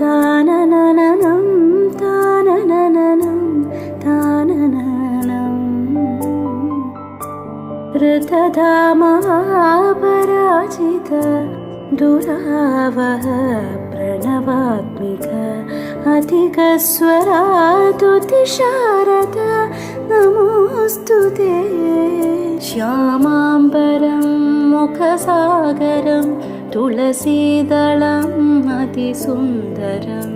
ताननननं ताननननं ताननननं। प्रतधामापराजित दुरावः प्रणवात्मिक अधिकस्वरादुतिशारद नमोऽस्तु ते। श्यामाम्बरं मुखसागरम् തുളസീതളം അതിസുന്ദരം.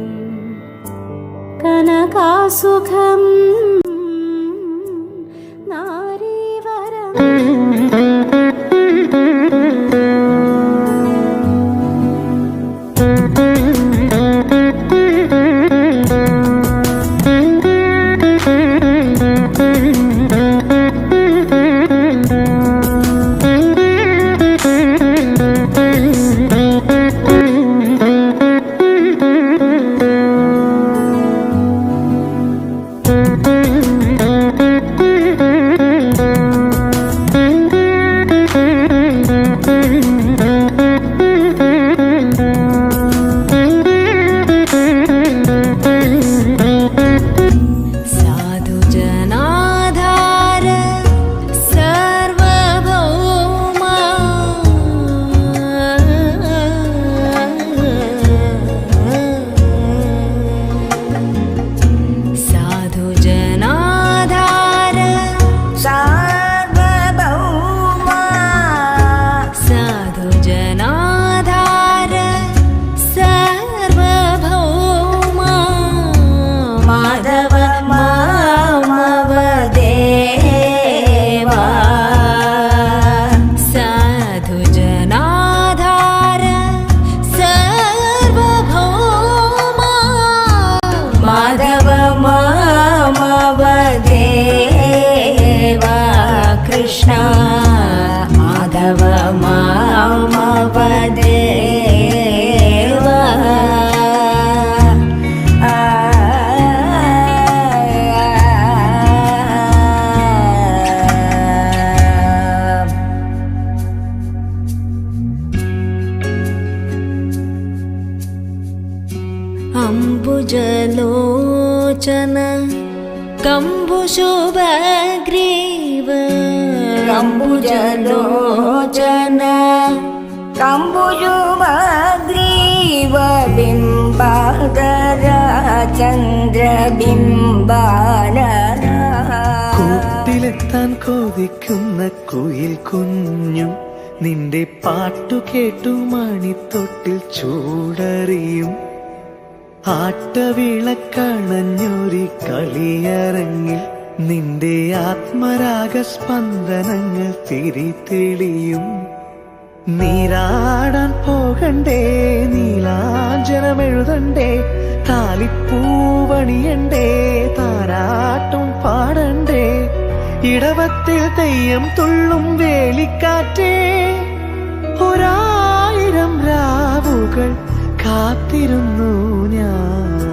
കനകാസുഖം कम्बुजलोचन कम्बुजुमग्रीव बिम्बादर चन्द्रबिम्बानर കൂട്ടിലെത്താൻ കൊതിക്കുന്ന കുയിൽ കുഞ്ഞും നിന്റെ പാട്ടു കേട്ടു മണിത്തൊട്ടിൽ ചൂടറിയും ആട്ടവിളക്കണഞ്ഞൊരി കളിയരങ്ങിൽ നിന്റെ ആത്മരാഗസ്പന്ദനങ്ങൾ സ്പന്ദനങ്ങൾ തിരിതെളിയും നീരാടാൻ പോകണ്ടേ നീലാഞ്ചനമെഴുതണ്ടേ താലിപ്പൂവണിയണ്ടേ താരാട്ടും പാടണ്ടേ ഇടവത്തിൽ തെയ്യം തുള്ളും വേലിക്കാറ്റേ ഒരായിരം രാവുകൾ കാത്തിരുന്നു ഞാൻ.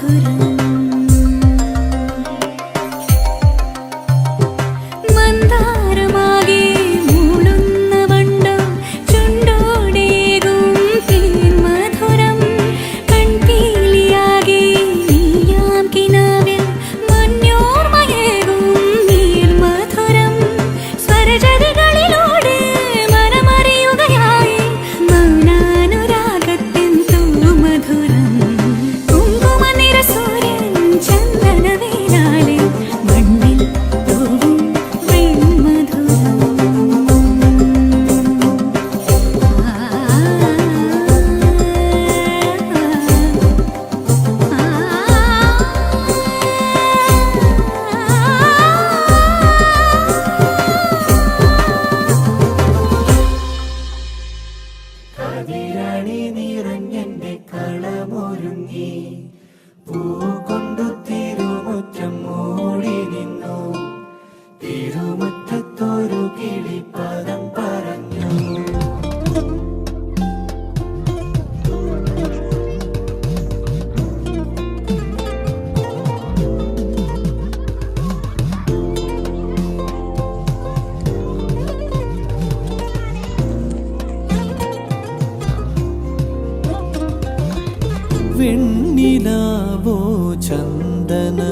couldn't then a